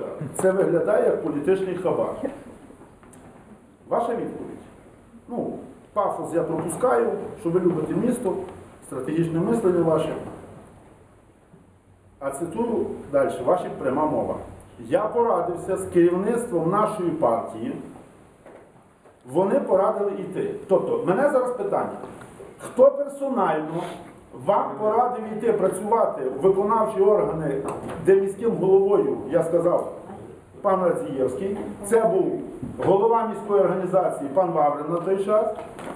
Дрогобича це виглядає як політичний хабар. Ваша відповідь? Ну, пафос я пропускаю, що ви любите місто, стратегічне мислення ваше. А цитую далі, ваша пряма мова. Я порадився з керівництвом нашої партії. Вони порадили йти. Тобто, мене зараз питання: хто персонально вам порадив йти працювати в виконавчі органи, де міським головою, я сказав, пан Радзієвський, це був голова міської організації пан Ваврин на той час,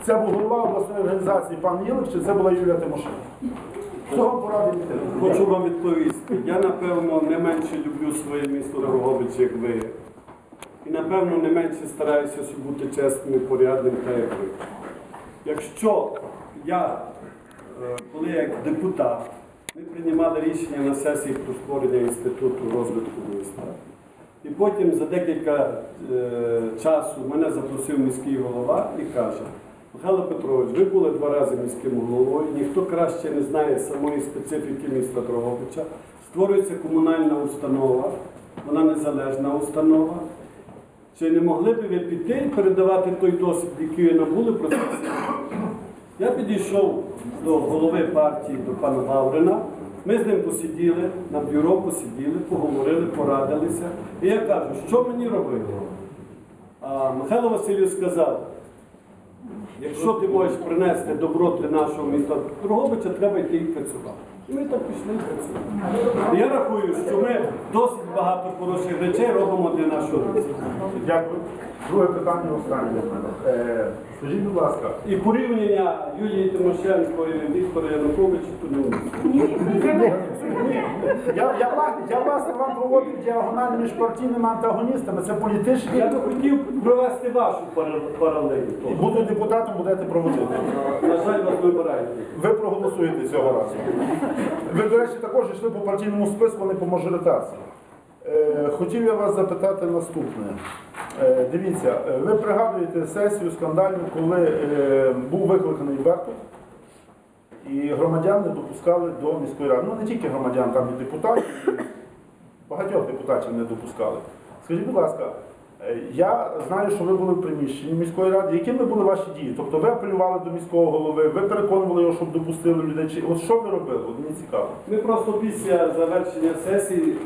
це був голова обласної організації пан Єлик, це була Юлія Тимошенко? Хто вам порадив йти? Хочу вам відповісти. Я, напевно, не менше люблю своє місто Дрогобич, як ви. І, напевно, не менше стараюся бути чесним і порядним, так як ви. Якщо я, коли як депутат, ми приймали рішення на сесії про створення інституту розвитку міста. І потім за декілька е, часу мене запросив міський голова і каже, Михайло Петрович, ви були два рази міським головою, ніхто краще не знає самої специфіки міста Дрогобича. Створюється комунальна установа, вона незалежна установа. Чи не могли б ви піти і передавати той досвід, який ви набули про це? Я підійшов до голови партії, до пана Гаврина. Ми з ним посиділи, на бюро посиділи, поговорили, порадилися. І я кажу, що мені робити? А Михайло Васильович сказав, якщо ти можеш принести добро для нашого міста Дрогобича, треба йти і працювати. І ми так пішли і працювали. І Я рахую, що ми досить багато хороших речей робимо для нашого міста. Дякую. Друге питання останнє. Е, скажіть, будь ласка, І порівняння Юлії Тимошенко і Віктора Януковича тут не буде. я, я, вла- я власне вам проводив діагональ між партійними антагоністами, це політичні. Я би хотів провести вашу пара- паралель. Буду депутатом, будете проводити. На жаль, вас вибирають. Ви проголосуєте цього разу. Ви, до речі, також йшли по партійному списку, а не по мажоритації. Е, хотів я вас запитати наступне. Е, дивіться, е, ви пригадуєте сесію скандальну, коли е, був викликаний Беркут, і громадян не допускали до міської ради. Ну не тільки громадян, там і депутатів, багатьох депутатів не допускали. Скажіть, будь ласка, я знаю, що ви були в приміщенні міської ради. Якими були ваші дії? Тобто ви апелювали до міського голови, ви переконували його, щоб допустили людей. Чи от що ви робили? От мені цікаво. Ми просто після завершення сесії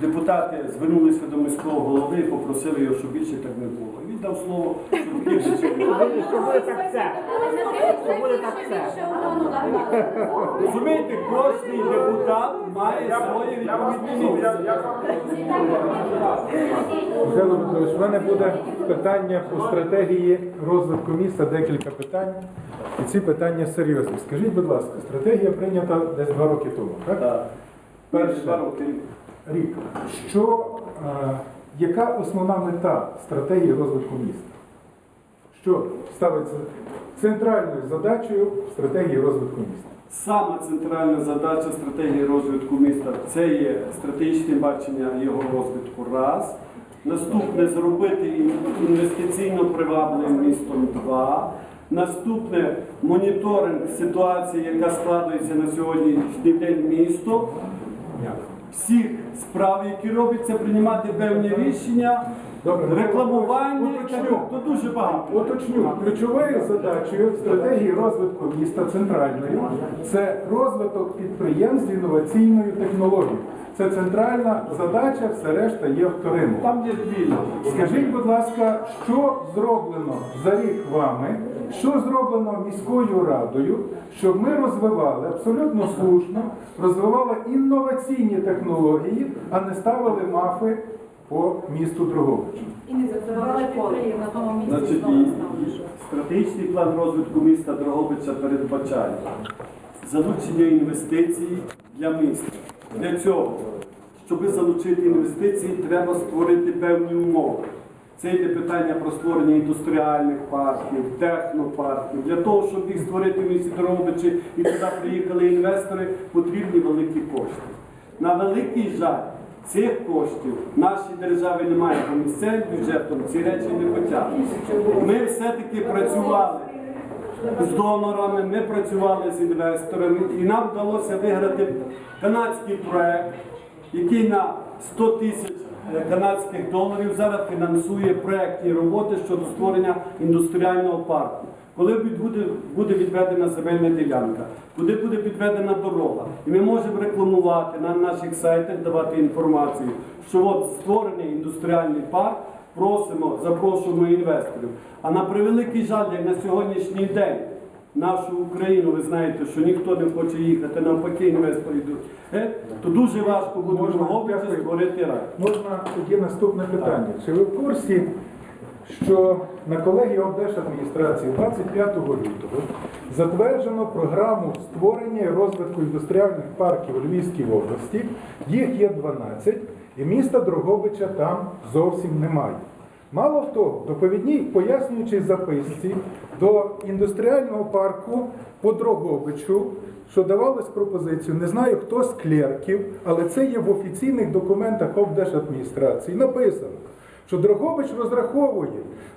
депутати звернулися до міського голови і попросили його, щоб більше так не було. Він дав слово, що буде. Розумієте, кожний депутат має своє відповідне місце. Михайло Петрович, в мене буде питання по стратегії розвитку міста, декілька питань. І ці питання серйозні. Скажіть, будь ласка, стратегія прийнята десь два роки тому, так? Так. Перше. Рік. Що, е, яка основна мета стратегії розвитку міста? Що ставиться центральною задачею стратегії розвитку міста? Саме центральна задача стратегії розвитку міста це є стратегічне бачення його розвитку. Раз. Наступне зробити інвестиційно привабливим містом. Два. Наступне моніторинг ситуації, яка складується на сьогоднішній день місто. Всіх справ, які робляться, приймати певні рішення, рекламування і так далі. То дуже багато. Уточню, ключовою задачею стратегії розвитку міста центральною це розвиток підприємств з інноваційною технологією. Це центральна задача, все решта є вторинною. Там є дві. Скажіть, будь ласка, що зроблено за рік вами, що зроблено міською радою, щоб ми розвивали абсолютно слушно, розвивали інноваційні технології, а не ставили мафи по місту Дрогобичу. І не закривали на тому місці. Значить, і- стратегічний план розвитку міста Дрогобича передбачає залучення інвестицій для міста. Для цього, щоб залучити інвестиції, треба створити певні умови. Це йде питання про створення індустріальних парків, технопарків. Для того, щоб їх створити в місті Дрогобичі і туди приїхали інвестори, потрібні великі кошти. На великий жаль, цих коштів нашій державі немає, бо місцевим бюджетом ці речі не потягнуть. Ми все-таки працювали з донорами, ми працювали з інвесторами, і нам вдалося виграти канадський проект, який на 100 тисяч канадських доларів зараз фінансує проектні роботи щодо створення індустріального парку. Коли буде, буде відведена земельна ділянка, куди буде підведена дорога, і ми можемо рекламувати на наших сайтах, давати інформацію, що от створений індустріальний парк, просимо, запрошуємо інвесторів. А на превеликий жаль, як на сьогоднішній день нашу Україну, ви знаєте, що ніхто не хоче їхати, навпаки, інвестори йдуть. Е, То дуже важко буде в? Створити рай. Можна тоді наступне питання. Чи ви в курсі, що на колегії облдержадміністрації 25 лютого затверджено програму створення і розвитку індустріальних парків у Львівській області. Їх є 12, і міста Дрогобича там зовсім немає. Мало в того, доповідній пояснюючій записці до індустріального парку по Дрогобичу, що давалось пропозицію, не знаю хто з клерків, але це є в офіційних документах облдержадміністрації, написано, що Дрогобич розраховує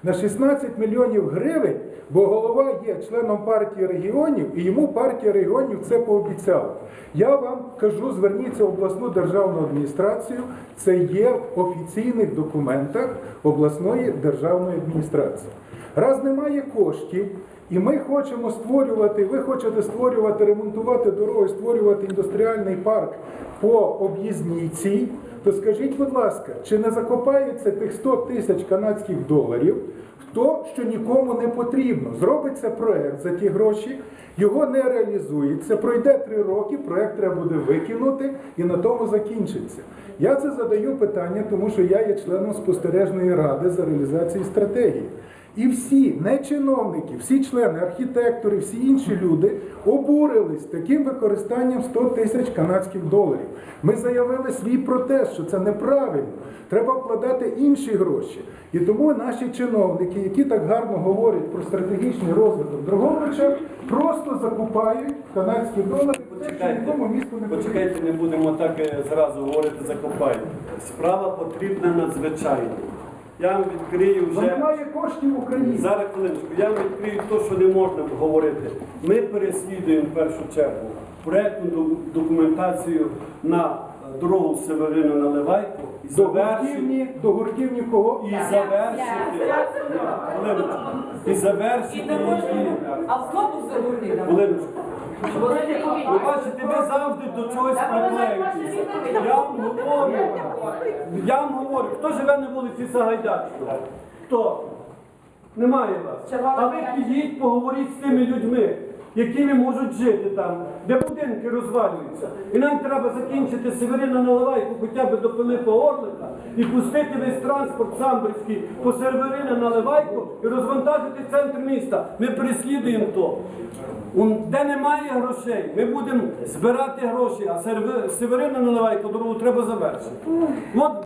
на 16 мільйонів гривень, бо голова є членом партії регіонів, і йому партія регіонів це пообіцяла. Я вам кажу, зверніться в обласну державну адміністрацію, це є в офіційних документах обласної державної адміністрації. Раз немає коштів, і ми хочемо створювати, ви хочете створювати, ремонтувати дороги, створювати індустріальний парк по об'їзній цій, то скажіть, будь ласка, чи не закопаються тих 100 тисяч канадських доларів в то, що нікому не потрібно? Зробиться проект за ті гроші, його не реалізується, пройде три роки, проект треба буде викинути і на тому закінчиться. Я це задаю питання, тому що я є членом спостережної ради за реалізацію стратегії. І всі, не чиновники, всі члени, архітектори, всі інші люди обурились таким використанням 100 тисяч канадських доларів. Ми заявили свій протест, що це неправильно. Треба вкладати інші гроші. І тому наші чиновники, які так гарно говорять про стратегічний розвиток Дрогобича, просто закупають канадські долари, Почекайте, почекайте, не будемо так е, зразу говорити закопаємо. Справа потрібна надзвичайно. Я вам відкрию вже. немає коштів в Україні. Зараз хвилиночку, я вам відкрию те, що не можна говорити. Ми переслідуємо в першу чергу проєктну документацію на дорогу Северину Наливайко і До завершити. гуртівні, до гуртівні кого? І завершити. Хвилиночку. І завершити її. Автобус загорнили. Хвилиночку. Ви бачите, ви завжди до чогось приклеюєтеся. Я вам говорю, я вам говорю, хто живе на вулиці Сагайдачного? Хто? Немає вас. А ви підіть, поговоріть з тими людьми, які не можуть жити там, де будинки розвалюються. І нам треба закінчити Северина Наливайку хоча б до Пилипа Орлика і пустити весь транспорт самбірський по Северина Наливайку і розвантажити центр міста. Ми переслідуємо то. Де немає грошей, ми будемо збирати гроші, а Северина Наливайко дорогу треба завершити. От